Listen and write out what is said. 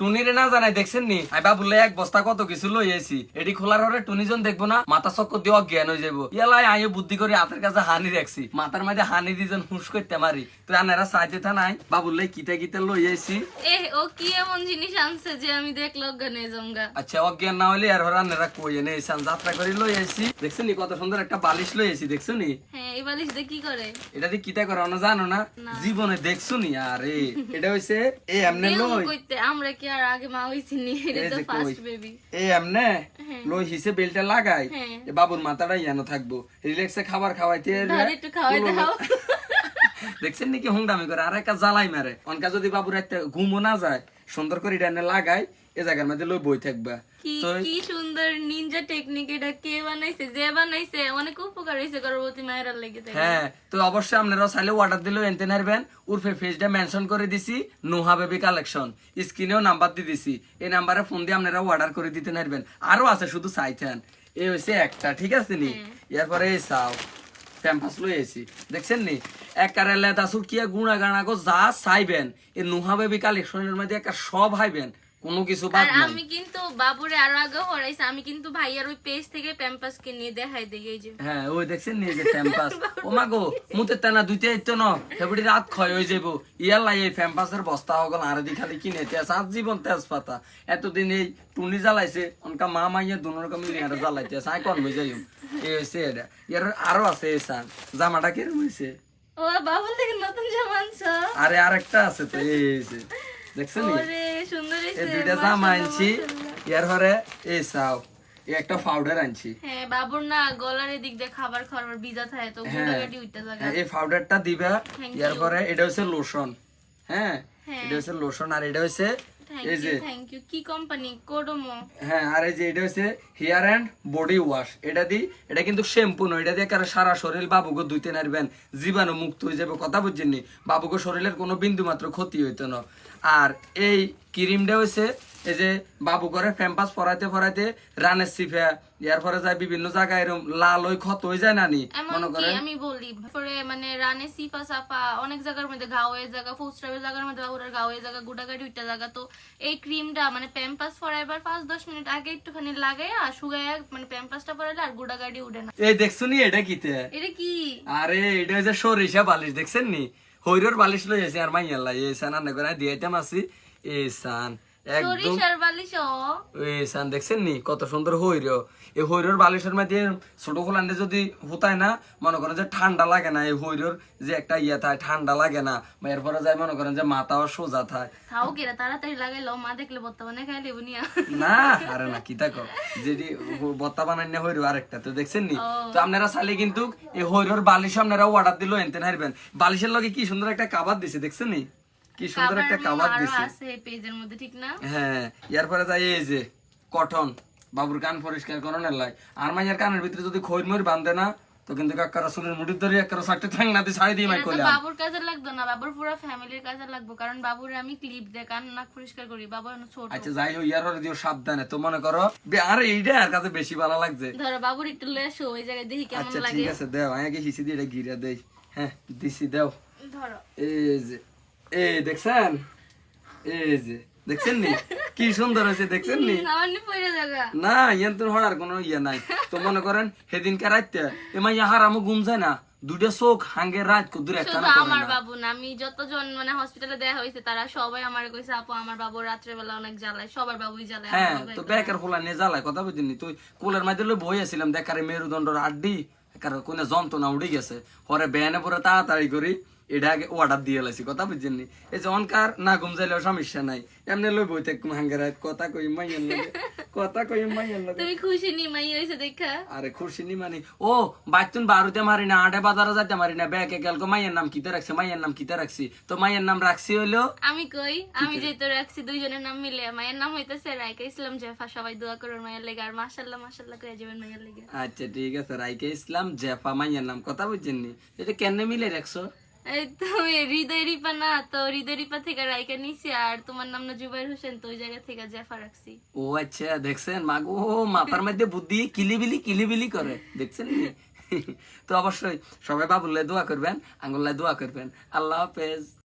টুনিরে না জানাই দেখছেন নি? আই বাবুলে এক বস্তা কত কিছু লই আইছি। এটি খোলার হরে টুনিজন দেখব না মাথা চক্কর দিয়ে অজ্ঞান হয়ে যাব ইয়ালাই আইও বুদ্ধি করে হাতের কাছে হানি রাখছি। মাথার মাঝে হানি দিজন হুস করতে মারি। তুই আনারা সাইতে থা নাই বাবুলে কিতে কিতে লই আইছি। এ ও কি এমন জিনিস আনছে যে আমি দেখলে অজ্ঞানে জমগা আচ্ছা অজ্ঞান না হলে আর হরা নেরা কই এনে এসান যাত্রা করে লই আইছি। দেখছেন নি কত সুন্দর একটা বালিশ লই আইছি দেখছ নি? হ্যাঁ এই বালিশ দিয়ে কি করে? এটা দিয়ে কিতা করে জানো না? জীবনে দেখছ নি? আরে এটা হইছে এই এমনে লই। কইতে আমরা কি আর আগে মা হইছি নি এটা তো ফার্স্ট বেবি এ এমনে লই হিসে বেলটা লাগাই। হ্যাঁ। এ বাবুর মাথাটা ইয়ানো থাকব। রিল্যাক্সে খাবার খাওয়াইতে আর একটু খাওয়াই কুলো- দাও। দেখছেন নাকি হুংডামি করে? আর একটা জ্বালাই মারে। অনকা যদি বাবুর একটা ঘুমও না যায় সুন্দর করে এটা লাগাই এ জায়গার মধ্যে লই বই থাকবা। কি কি সুন্দর নিনজা টেকনিক এটা কে বানাইছে যে বানাইছে অনেক উপকার হইছে গর্ভবতী মায়ের লেগে হ্যাঁ তো অবশ্যই আপনারা চাইলে অর্ডার দিলেও এনতে নারবেন। উর্ফে পেজটা মেনশন করে দিছি নোহা বেবি কালেকশন স্ক্রিনেও নাম্বার দিয়ে দিছি। এই নাম্বারে ফোন দিয়ে আপনারা অর্ডার করে দিতে নারবেন। আরও আছে শুধু চাইছেন এই হচ্ছে একটা ঠিক আছে নি? এরপরে এই চাও প্যাম্পাস লই এসি দেখছেন নি? একারে লেদা সুটকিয়া গুণা গানা গো যা চাইবেন। এই নোহা বেবি কালেকশনের মধ্যে একটা সব হাইবেন। কোনো কিছু বাদ নাই। আমি কিন্তু বাবুরে আরও আগে হরাইছি আমি কিন্তু ভাইয়ার ওই পেজ থেকে প্যাম্পাস কে নিয়ে দেখাই যে। হ্যাঁ ওই দেখছেন নি এই যে ফ্যাম্পাস ও মা গো মুতে টানা দুইতে আইতো ন হেবড়ি রাত ক্ষয় হয়ে যাব ইয়ার লাই এই ফ্যাম্পাসের বস্তা হগল আর দি খালি কিনে তেজ আজ জীবন তেজ পাতা এতদিন এই টুনি জ্বালাইছে অনকা মা মাইয়া দুনো রকম মিলে আর জ্বালাইতে আই কন হয়ে যাই এই হইছে এটা। ইয়ার আরও আছে এই সান জামাটা কিরম হইছে? ও বাবুল থেকে নতুন জামা আনছো? আরে আরেকটা আছে তো এই হইছে দেখছেন ওরে সুন্দর এই দুইটা জামা আনছি ইয়ার পরে এই একটা পাউডার আনছি। হ্যাঁ বাবুর না গলার এদিক দিয়ে খাবার বিজা থাকে তো হ্যাঁ। উঠতে হ্যাঁ, এই পাউডারটা দিবা Thank ইয়ার পরে এটা হচ্ছে লোশন হ্যাঁ। এটা হচ্ছে লোশন আর এটা হচ্ছে এই যে ইউ থ্যাংক ইউ কি কোম্পানি কোডোমো হ্যাঁ আর এই যে এটা হচ্ছে হেয়ার অ্যান্ড বডি ওয়াশ এটা দি এটা কিন্তু শ্যাম্পু নয় এটা দিয়ে কারও সারা শরীর বাবুকে ধুইতে নারবেন জীবাণু মুক্ত হয়ে যাবে কথা বুঝছেন নি? বাবুকে শরীরের কোনো বিন্দু মাত্র ক্ষতি হইতো না। আর এই ক্রিমটা হচ্ছে এই যে বাবু করে ফ্যাম্পাস পরাইতে পরাইতে রানের সিফা ইয়ার পরে যায় বিভিন্ন জায়গায় এরকম লাল ওই ক্ষত হয়ে যায় নানি মনে করেন? আমি বলি পরে মানে রানে সিফা সাফা অনেক জায়গার মধ্যে ঘাও হয়ে জায়গা ফুসটাবের জায়গার মধ্যে বাবুরের ঘাও হয়ে জায়গা গুটাগাড়ি উঠতে জায়গা। তো এই ক্রিমটা মানে প্যাম্পাস ফরাইবার পাঁচ দশ মিনিট আগে একটুখানি লাগাই আর শুকায় মানে প্যাম্পাসটা পরাইলে আর গুটাগাড়ি উঠে না। এই দেখছ নি এটা কিতে? এটা কি? আরে এটা হচ্ছে সরিষা বালিশ দেখছেন নি? হইরর বালিশ লই আছে আর মাইয়া লাই এই সান আন্না করে দিয়েতাম আছি। এই সান। একদম। সরিষার বালিশ ও। এই সান দেখছেন নি? কত সুন্দর হইর এই হইরর বালিশের মধ্যে ছোট খোলান্ডে যদি হুতায় না মনে করেন যে ঠান্ডা লাগে না এই হইরর যে একটা ইয়ে থাকে ঠান্ডা লাগে না এরপরে যায় মনে করেন যে মাথাও সোজা থাকে কেরা তাড়াতাড়ি লাগাইলো? মা দেখলে বর্তমানে খাই লেবু নিয়া। না আরে না কি থাকো যেটি বত্তা বানাই না হইরো আরেকটা তো দেখছেন নি? তো আপনারা চাইলে কিন্তু এই হইরোর বালিশ আপনারা অর্ডার দিলো এনতেন হারবেন বালিশের লগে কি সুন্দর একটা কাবার দিছে দেখছেন নি? কি সুন্দর একটা আরও দিছে। আছে পেজের মধ্যে ঠিক না? হ্যাঁ ইয়ার পরে যাই এই যে কটন বাবুর কান পরিষ্কার করানোর লাই। আর মাইয়ার কানের ভিতরে যদি খৈর ময়ূর বাঁধে না তো কিন্তু কাকারা চুলের মুঠির ধরে একটা সাইডে ঠ্যাং না দিয়ে ছাড়ি দিয়ে মাই করলাম বাবুর কাজে লাগতো না বাবুর পুরো ফ্যামিলির কাজে লাগবো কারণ বাবুর আমি ক্লিপ দিয়ে কান নাক পরিষ্কার করি বাবুর অনেক ছোট। আচ্ছা যাই হোক ইয়ার দিও সাবধানে। তো মনে করো আরে এইটা আর কাছে বেশি ভালো লাগছে। ধরো বাবুর একটু লেসো ওই জায়গায় দেখি কেমন লাগে আচ্ছা ঠিক আছে দেও আগে হিসি দিয়ে এটা গিরা দেই। হ্যাঁ দিছি দেও। ধরো। এই যে এই দেখছেন? এই যে দেখছেন নি কি সুন্দর হয়েছে দেখছেন নি নি না ইয়ান তোর কোনো ইয়ে নাই। তো মনে করেন রাইতে এমা আমু ঘুম যায় না দুইটা চোখ হাঙ্গে রাত কুদুর একটা না আমার বাবু না আমি যতজন মানে হসপিটালে দেখা হয়েছে তারা সবাই আমার কইছে আপু আমার বাবু রাত্রে বেলা অনেক জ্বালায় সবার বাবুই জ্বালায় হ্যাঁ তো বেকার খোলা নিয়ে জ্বালায় কথা বুঝিনি? তুই কোলের মাঝে বই আছিলাম দেখারে মেরুদণ্ডর আড্ডি একার কোনে যন্ত্রণা উড়ে গেছে। পরে ব্যানে পরে তাড়াতাড়ি করি। এটা আগে অর্ডার দিয়ে লাইছি কথা বুঝছেন এই যে অনকার না ঘুম যাইলেও সমস্যা নাই এমনি লই বই থাকুম হাঙ্গে কথা কই মাইয়ার লাগে কথা কই মাইয়ার লাগে। তুমি খুশি নি মাই হয়েছে দেখা? আরে খুশি নি মানে ও বাইতুন বারুতে মারি না আটে বাজারে যাইতে মারি না ব্যাকে গেল মাইয়ের নাম কিতে রাখছে মাইয়ের নাম কিতে রাখছি? তো মাইয়ের নাম রাখছি হইল? আমি কই আমি যেহেতু রাখছি দুইজনের নাম মিলে মায়ের নাম হইতেছে রাইকা ইসলাম জেফা সবাই দোয়া করুন মায়ের লেগে আর মাশাল্লাহ মাশাল্লাহ করে যাবেন মায়ের লেগে। আচ্ছা ঠিক আছে রাইকে ইসলাম জেফা মাইয়ের নাম কথা বুঝছেন নি? এটা কেন মিলে রাখছো? তুমি হৃদয় রিপা না, তো হৃদয় রিপা থেকে রাইকা নিছি, আর তোমার নাম না জুবাইর হোসেন, তো ওই জায়গা থেকে জাফার রাখছি। ও আচ্ছা দেখছেন? মাগো মাথার মধ্যে বুদ্ধি কিলিবিলি কিলিবিলি করে, দেখছেন তো অবশ্যই সবাই বাবুল্লাই দোয়া করবেন আঙ্গুল্লাই দোয়া করবেন। আল্লাহ হাফেজ।